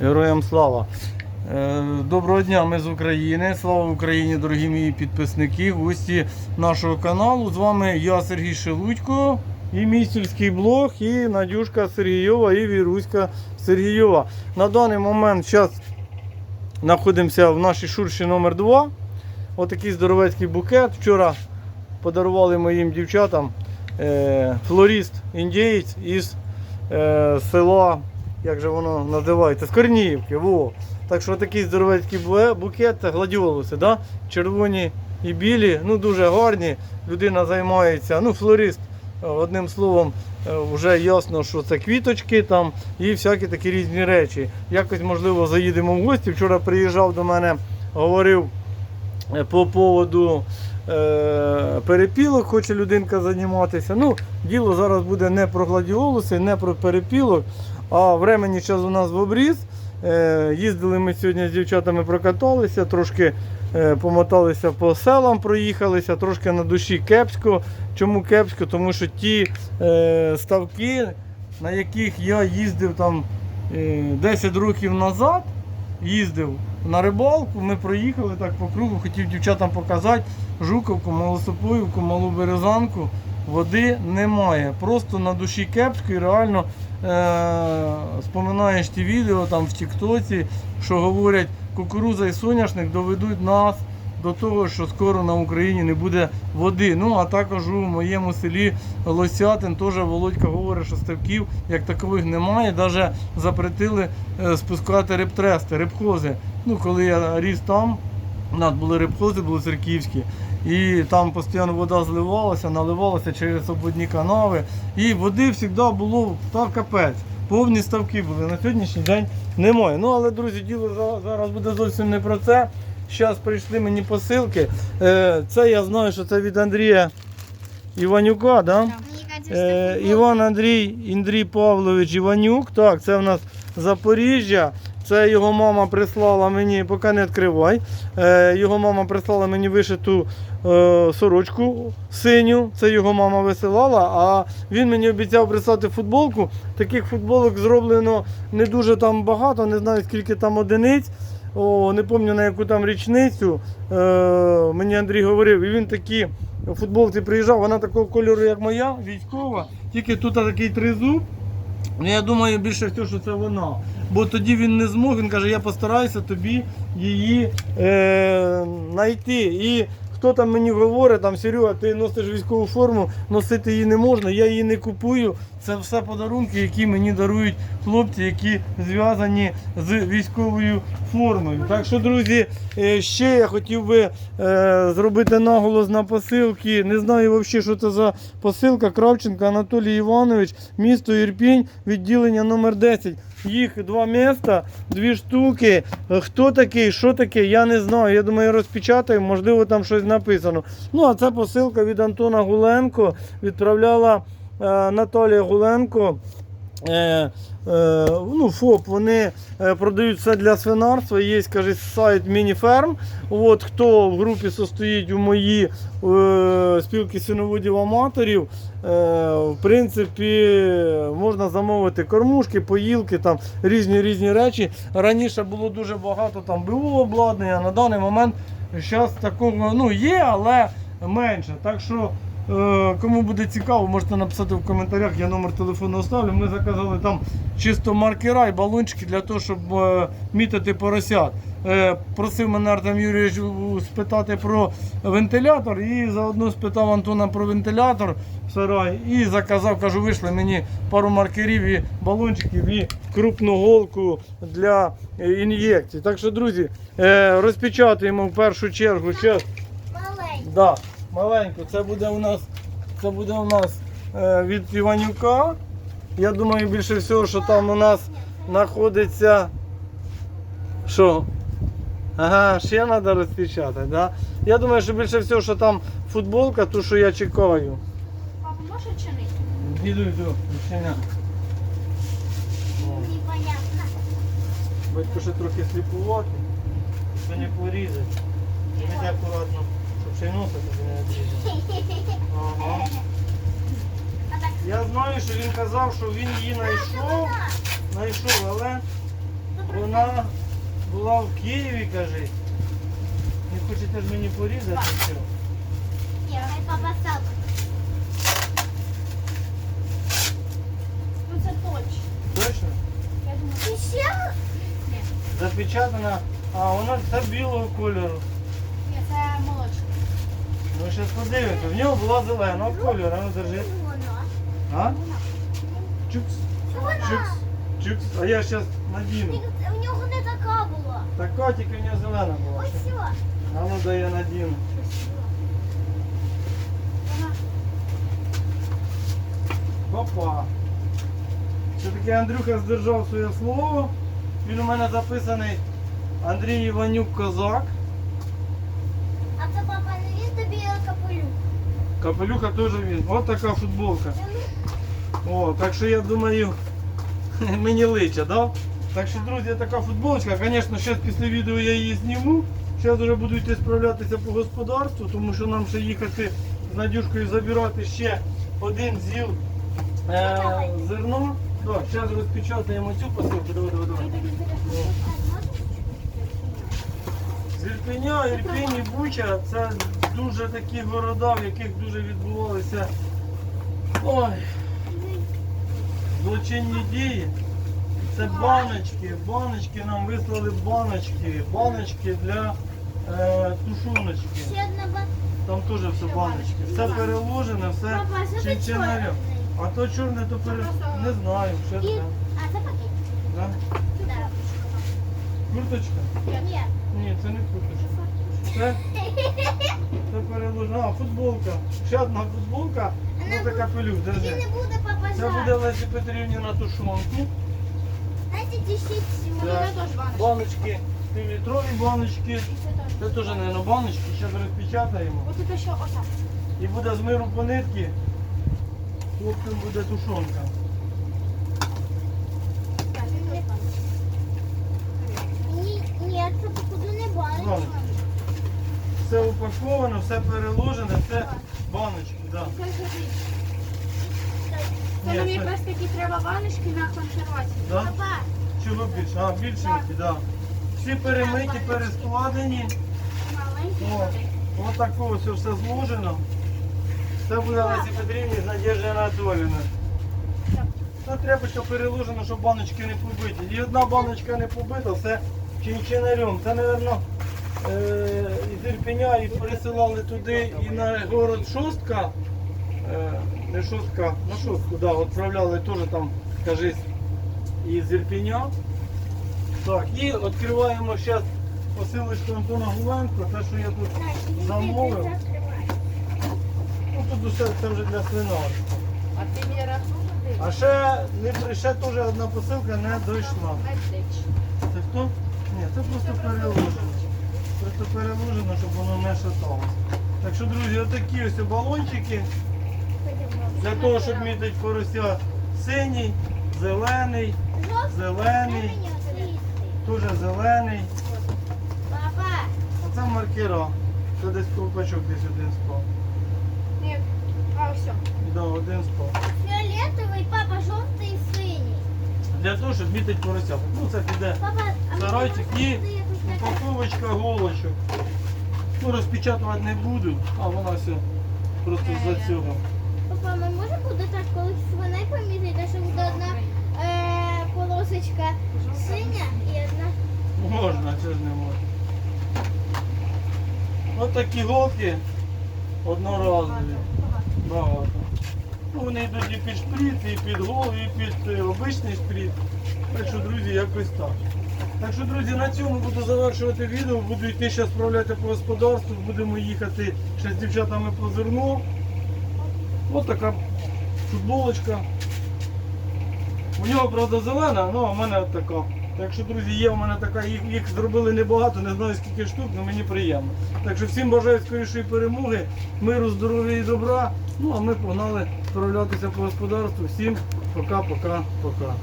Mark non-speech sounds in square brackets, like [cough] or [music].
Героям слава! Е, Доброго дня, ми з України. Слава Україні, дорогі мої підписники, гості нашого каналу. З вами я, Сергій Шелудько, і мій сільський блог, і Надюшка Сергійова, і Віруська Сергійова. На даний момент зараз знаходимося в нашій шурші номер 2 Отакий здоровецький букет. Вчора подарували моїм дівчатам е, флорист індієць із е, села, як же воно називається, з Корніївки. Во. Так що такий здоровецький букет, це гладіолуси, да? червоні і білі, ну дуже гарні. Людина займається, ну флорист, е, одним словом, е, вже ясно, що це квіточки там і всякі такі різні речі. Якось, можливо, заїдемо в гості. Вчора приїжджав до мене, говорив е, по поводу перепілок, хоче людинка займатися. Ну, діло зараз буде не про гладіолуси, не про перепілок, а времені час у нас в обріз. Е, їздили ми сьогодні з дівчатами, прокаталися, трошки е, помоталися по селам, проїхалися, трошки на душі кепсько. Чому кепсько? Тому що ті е, ставки, на яких я їздив там е, 10 років назад, їздив на рибалку, ми проїхали так по кругу, хотів дівчатам показати Жуковку, Малосопоївку, Малу Березанку. Води немає. Просто на душі кепсько і реально е- споминаєш ті відео там в Тіктоці, що говорять, кукуруза і соняшник доведуть нас до того, що скоро на Україні не буде води. Ну а також у моєму селі Лосятин теж Володька говорить, що ставків як такових немає. Навіть запретили е, спускати рибтрести, рибхози. Ну, коли я ріс там, у нас були рибхози, були церківські. І там постійно вода зливалася, наливалася через обводні канави. І води завжди було та капець. Повні ставки були. На сьогоднішній день немає. Ну але, друзі, діло зараз буде зовсім не про це. Зараз прийшли мені посилки. Е, Це я знаю, що це від Андрія Іванюка, да? Е, Іван Андрій Індрій Павлович Іванюк. Так, це в нас Запоріжжя. Це його мама прислала мені, поки не відкривай. Е, його мама прислала мені вишиту е, сорочку синю. Це його мама висилала. А він мені обіцяв прислати футболку. Таких футболок зроблено не дуже там багато, не знаю скільки там одиниць. О, не пам'ятаю на яку там річницю. Е, мені Андрій говорив, і він такі у футболці приїжджав, вона такого кольору, як моя, військова, тільки тут такий тризуб. Ну, я думаю, більше всього, що це вона. Бо тоді він не змог, він каже, я постараюся тобі її е, знайти. І хто там мені говорить, там Серега, ти носиш військову форму, носити її не можна, я її не купую. Це все подарунки, які мені дарують хлопці, які зв'язані з військовою формою. Так що, друзі, е, ще я хотів би е, зробити наголос на посилки. Не знаю взагалі, що це за посилка. Кравченко Анатолій Іванович, місто Ірпінь, відділення номер 10. Їх два міста, дві штуки. Хто такий, що таке, я не знаю. Я думаю, розпечатаю, можливо, там щось написано. Ну, а це посилка від Антона Гуленко. Відправляла е, Наталія Гуленко. Е, е, ну, ФОП, вони е, продають все для свинарства. Є, каже, сайт Мініферм. От хто в групі состоїть у моїй спілки свиноводів аматорів, е, в принципі, можна замовити кормушки, поїлки, там різні різні речі. Раніше було дуже багато там БУ обладнання. На даний момент зараз такого ну, є, але менше. Так що Кому буде цікаво, можете написати в коментарях, я номер телефону оставлю. Ми заказали там чисто маркера і балончики для того, щоб е, мітити поросят. Е, Просив мене Артем Юрійович спитати про вентилятор і заодно спитав Антона про вентилятор в сарай і заказав, кажу, вийшли мені пару маркерів і балончиків і крупну голку для е, ін'єкцій. Так що, друзі, е, розпечатуємо в першу чергу. Маленький. Да, маленьку. Це буде у нас, це буде у нас е, від Іванюка. Я думаю, більше всього, що там у нас знаходиться. Що? Ага, ще треба розпечатати, да? Я думаю, що більше всього, що там футболка, ту, що я чекаю. Папа, можеш чинити? Іду, йду, відчиня. О, Непонятно. Батько ще трохи сліпувати, щоб не порізати. Іди акуратно, носа тобі не. Ага. Я знаю, що він казав, що він її знайшов, знайшов, але Вона була в Києві, каже. Не хочете ж мені порізати все? Я хай папа сам. Ну це точно. Точно? Я думаю, ти ще? Запечатана. А, вона це білого кольору. ні, це молочне. Ну зараз подивимося. В нього була зеленого кольору, а ну держи. Воно. А? Чукс. Чукс. Чукс. А я зараз надіну. У нього не така була. Така тільки в нього зелена була. Ось ще. все. А ну да я надіну. Опа. Все-таки Андрюха здержав своє слово. Він у мене записаний Андрій Іванюк Козак. Капелюха теж він. Ось така футболка. О, так що я думаю, [laughs] мені лича, да? Так що, друзі, така футболочка. Звісно, зараз після відео я її зніму. Зараз вже буду йти справлятися по господарству, тому що нам ще їхати з Надюшкою забирати ще один зіл е, зерно. Так, зараз розпечатаємо цю посилку. Давай, давай, давай. З Ірпеня, Ірпінь і Буча це дуже такі города, в яких дуже відбувалися ой, злочинні дії. Це баночки, баночки нам вислали баночки, баночки для е, ба... Там теж все баночки. Все переложено, все чинчинарем. А то чорне, то пере... не знаю, що це. А, це пакет. Да? Да. Курточка? Ні. Ні, це не курточка. Це, [laughs] це переложено. А, футболка. Ще одна футболка. Вона Ось така пилюк, держи. не буде Це буде. Лесі Петрівні на тушонку. Тішіть Баночки, півлітрові баночки. Це теж, мабуть, баночки, зараз розпечатаємо. Ось це що отак. І буде з миру по нитки. Хлопцям буде тушонка. Ні, ні, це походу не баночка. Все упаковано, все переложено, все баночки. Да. Це Ні, мені це- якраз таки треба ваночки на консервацію. Да? Папа, Чого більше? А, більшенькі, да. Всі перемиті, перескладені. Маленькі О, ось так ось все зложено. Це буде Лесі Петрівні з Надеждою Анатоліївною. Це треба, щоб переложено, щоб баночки не побиті. І одна баночка не побита, все чинчинарем. Це, мабуть, е, із Ірпеня і пересилали туди і на город Шостка. Е, не Шостка, на Шостку, да, відправляли теж там, кажись, із Ірпеня. Так, і відкриваємо зараз посилочку Антона Гуленко, те, що я тут замовив. Ну, тут усе це вже для свинарства. А ти не рахунок? А ще, не, ще теж одна посилка не дійшла. Це хто? Ні, це просто переложено. Просто переложено, щоб воно не шаталося. Так що, друзі, отакі ось балончики. Для того, щоб мітити порося синій, зелений, зелений, теж зелений. А це маркера. Це десь колпачок десь один спав. Ні. А, все. Да, один спав. фіолетовий, папа, жовтий. Для того, щоб мітити порося. Ну це піде Сарайчик і упаковочка голочок. Ну, розпечатувати не буду, а вона все просто за цього. Папа, ми може буде так, коли свиней помітити, що буде одна е, полосочка синя і одна. Можна, це ж не можна. Ось такі голки одноразові. Багато. Ну, вони йдуть і під шприц, і під голову, і під е, обичний шприц. Так що, друзі, якось так. Так що, друзі, на цьому буду завершувати відео. Буду йти ще справляти по господарству, будемо їхати ще з дівчатами по зерно. Ось така футболочка. У нього, правда, зелена, ну а в мене от така. Так що, друзі, є в мене така, їх, їх зробили небагато, не знаю скільки штук, але мені приємно. Так що всім бажаю скорішої перемоги, миру, здоров'я і добра. Ну а ми погнали справлятися по господарству. Всім пока-пока-пока.